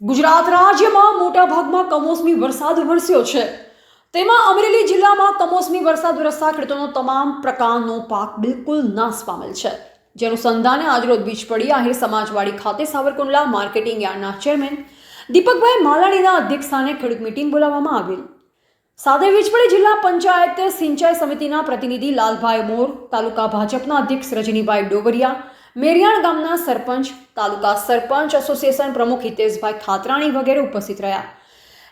ગુજરાત રાજ્યમાં મોટા ભાગમાં કમોસમી વરસાદ વરસ્યો છે. તેમાં અમરેલી જિલ્લામાં કમોસમી વરસાદ વરસતા ખેડૂતોનો તમામ પ્રકારનો પાક બિલકુલ નાશ પામેલ છે જેનું સંધાને આજરોજ બીજ પડી આહિર સમાજવાડી ખાતે સાવરકુંડલા માર્કેટિંગ યાર્ડના ચેરમેન દીપકભાઈ માલાણીના અધ્યક્ષસ્થાને ખેડૂત મિટિંગ બોલાવવામાં આવેલ. સાથે વીજપડી જિલ્લા પંચાયત સિંચાઈ સમિતિના પ્રતિનિધિ લાલભાઈ મોર, તાલુકા ભાજપના અધ્યક્ષ રજનીભાઈ ડોગરિયા મેરિયાણ ગામના સરપંચ, તાલુકા સરપંચ એસોસિએશન પ્રમુખ હિતેશભાઈ ખાતરાણી વગેરે ઉપસ્થિત રહ્યા.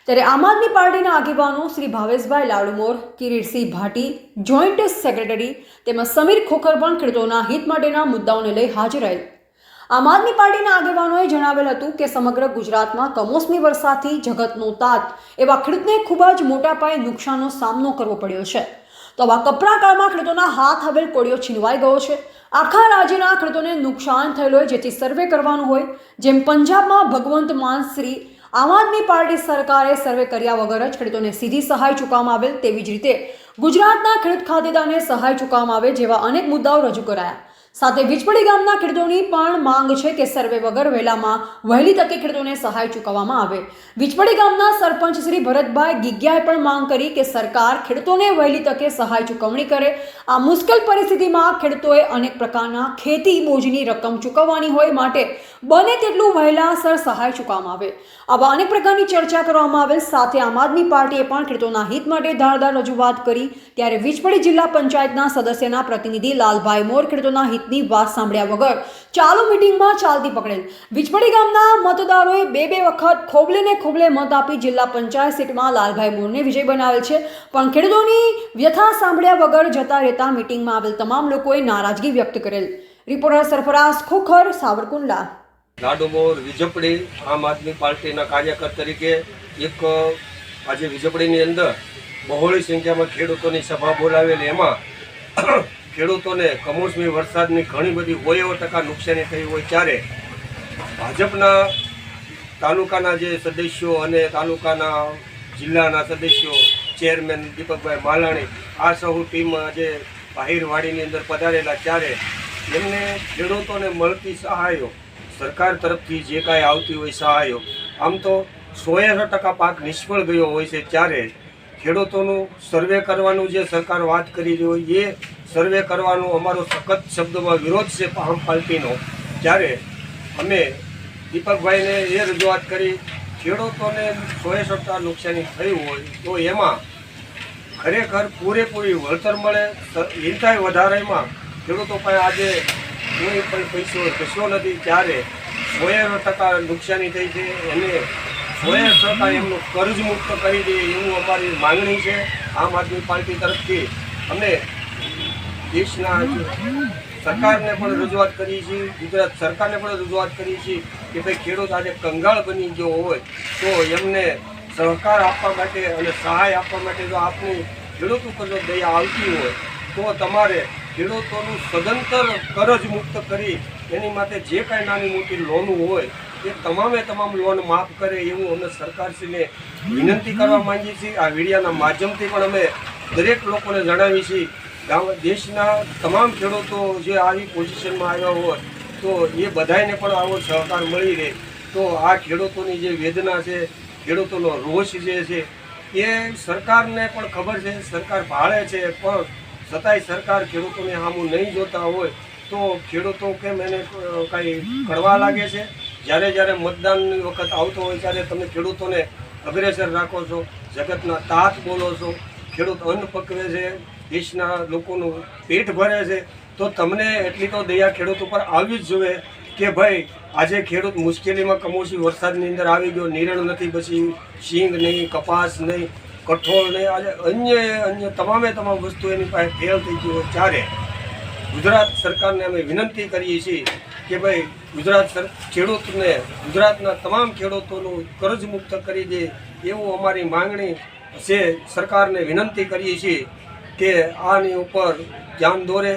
ત્યારે આમ આદમી પાર્ટીના આગેવાનો શ્રી ભાવેશભાઈ લાડુમોર, કિરીટસિંહ ભાટી, જોઈન્ટ સેક્રેટરી તેમજ સમીર ખોખર પણ ખેડૂતોના હિત માટેના મુદ્દાઓને લઈ હાજર રહેલ આમ આદમી પાર્ટીના આગેવાનોએ જણાવેલ હતું કે સમગ્ર ગુજરાતમાં કમોસમી વરસાદથી જગતનો તાત એવા ખેડૂતને ખૂબ જ મોટા પાયે નુકસાનનો સામનો કરવો પડ્યો છે. તો આવા કપરા કાળમાં ખેડૂતોના હાથ હવે કોળિયો છીનવાઈ ગયો છે. આખા રાજ્યના ખેડૂતોને નુકસાન થયેલું હોય, જેથી સર્વે કરવાનું હોય. જેમ પંજાબમાં ભગવંત માન શ્રી આમ આદમી પાર્ટી સરકારે સર્વે કર્યા વગર જ ખેડૂતોને સીધી સહાય ચૂકવવામાં આવેલ તેવી જ રીતે ગુજરાતના ખેડૂત ખાતેદારને સહાય ચૂકવવામાં આવે જેવા અનેક મુદ્દાઓ રજૂ કરાયા. સાથે વીજપડી ગામના ખેડૂતોની પણ માંગ છે કે સર્વે વગર વહેલામાં વહેલી તકે ખેડૂતોને સહાય ચૂકવવામાં આવે. વીજપડી ગામના સરપંચ શ્રી ભરતભાઈ ગિગ્યાએ પણ માંગ કરી કે સરકાર ખેડૂતોને વહેલી તકે સહાય ચૂકવણી કરે. આ મુશ્કેલ પરિસ્થિતિમાં ખેડૂતોએ અનેક પ્રકારના ખેતી બોજની રકમ ચૂકવવાની હોય માટે બને તેટલું વહેલાસર સહાય ચૂકવવામાં આવે. આવા અનેક પ્રકારની ચર્ચા કરવામાં આવેલ. સાથે આમ આદમી પાર્ટીએ પણ ખેડૂતોના હિત માટે ધારદાર રજૂઆત કરી. ત્યારે વીજપડી જિલ્લા પંચાયતના સદસ્યના પ્રતિનિધિ લાલભાઈ મોર ખેડૂતોના હિતની વાત સાંભળ્યા વગર ચાલુ મિટિંગમાં ચાલતી પકડેલ. વીજપડી ગામના મતદારોએ બે બે વખત ખોબલે ને ખોબલે મત આપી જિલ્લા પંચાયત સીટમાં લાલભાઈ મોરને વિજય બનાવેલ છે. પણ ખેડૂતોની વ્યથા સાંભળ્યા વગર જતા રહેતા મિટિંગમાં આવેલ તમામ લોકોએ નારાજગી વ્યક્ત કરેલ. રિપોર્ટર સરફરાઝ ખોખર, સાવરકુંડલા. લાડુમોર વિજપડી આમ આદમી પાર્ટીના કાર્યકર તરીકે એક આજે વિજપડીની અંદર બહોળી સંખ્યામાં ખેડૂતોની સભા બોલાવેલી. એમાં ખેડૂતોને કમોસમી વરસાદની ઘણી બધી ઓયો ટકા નુકસાની થઈ હોય ત્યારે ભાજપના તાલુકાના જે સદસ્યો અને તાલુકાના જિલ્લાના સદસ્યો, ચેરમેન દીપકભાઈ માલાણી, આ સહુ ટીમ આજે બાહિરવાડીની અંદર પધારેલા ત્યારે એમને ખેડૂતોને મળતી સહાયો, સરકાર તરફથી જે કાંઈ આવતી હોય સહાયો, આમ તો સોએ સો ટકા પાક નિષ્ફળ ગયો હોય છે ત્યારે ખેડૂતોનું સર્વે કરવાનું જે સરકાર વાત કરી રહી હોય એ સર્વે કરવાનો અમારો સખત શબ્દમાં વિરોધ છે આમ પાર્ટીનો ત્યારે અમે દીપકભાઈને એ રજૂઆત કરી, ખેડૂતોને સોએ સત્તા નુકસાની થઈ હોય, તો એમાં ખરેખર પૂરેપૂરી વળતર મળે. હિંતાય વધારેમાં ખેડૂતો પાસે આજે કોઈ પણ પૈસો કશો નથી. ત્યારે સોએ ટકા નુકસાની થઈ છે. એને સોએ ટકા એમનું કર્જ મુક્ત કરી દે એવું અમારી માંગણી છે. આમ આદમી પાર્ટી તરફથી. અમે દેશના સરકારને પણ રજૂઆત કરી છે, ગુજરાત સરકારને પણ રજૂઆત કરી છે કે ભાઈ ખેડૂત આજે કંગાળ બની ગયો હોય તો એમને સહકાર આપવા માટે અને સહાય આપવા માટે જો આપની ખેડૂત ઉપર જો દયા આવતી હોય તો તમારે ખેડૂતોનું સદંતર કરજ મુક્ત કરી એની માટે જે કાંઈ નાની મોટી લોનું હોય એ તમામે તમામ લોન માફ કરે એવું અમે સરકારશ્રીને વિનંતી કરવા માંગીએ છીએ. આ મીડિયાના માધ્યમથી પણ અમે દરેક લોકોને જણાવી છીએ દેશના તમામ ખેડૂતો જે આવી પોઝિશનમાં આવ્યા હોય, તો એ બધાને પણ આવો સહકાર મળી રહે. તો આ ખેડૂતોની જે વેદના છે, ખેડૂતોનો રોષ જે છે, એ સરકારને પણ ખબર છે. સરકાર ભાળે છે, પણ છતાંય સરકાર ખેડૂતોને સામું નહીં જોતા હોય, તો ખેડૂતો કેમ એને કાંઈ કરવા લાગે છે? જ્યારે જ્યારે મતદાનની વખત આવતો હોય, ત્યારે તમે ખેડૂતોને અગ્રેસર રાખો છો, જગતના તાત બોલો છો. ખેડૂત અન્ન પકવે છે દેશના લોકોનું પેટ ભરે છે, તો તમને એટલી તો દયા ખેડૂત ઉપર આવવી જ જોઈએ કે ભાઈ, આજે ખેડૂત મુશ્કેલીમાં કમોસી વરસાદની અંદર આવી ગયો, નિરણ નથી પછી શીંગ નહીં, કપાસ નહીં, કઠોળ નહીં, આજે અન્ય અન્ય તમામે તમામ વસ્તુ એની પાસે ફેલ થઈ ગઈ હોય ત્યારે ગુજરાત સરકારને અમે વિનંતી કરીએ છીએ કે ભાઈ, ગુજરાત ખેડૂતને, ગુજરાતના તમામ ખેડૂતોનું કર્જ મુક્ત કરી દે, એવું અમારી માંગણી છે. સરકારને વિનંતી કરીએ છીએ કે આની ઉપર ધ્યાન દોરે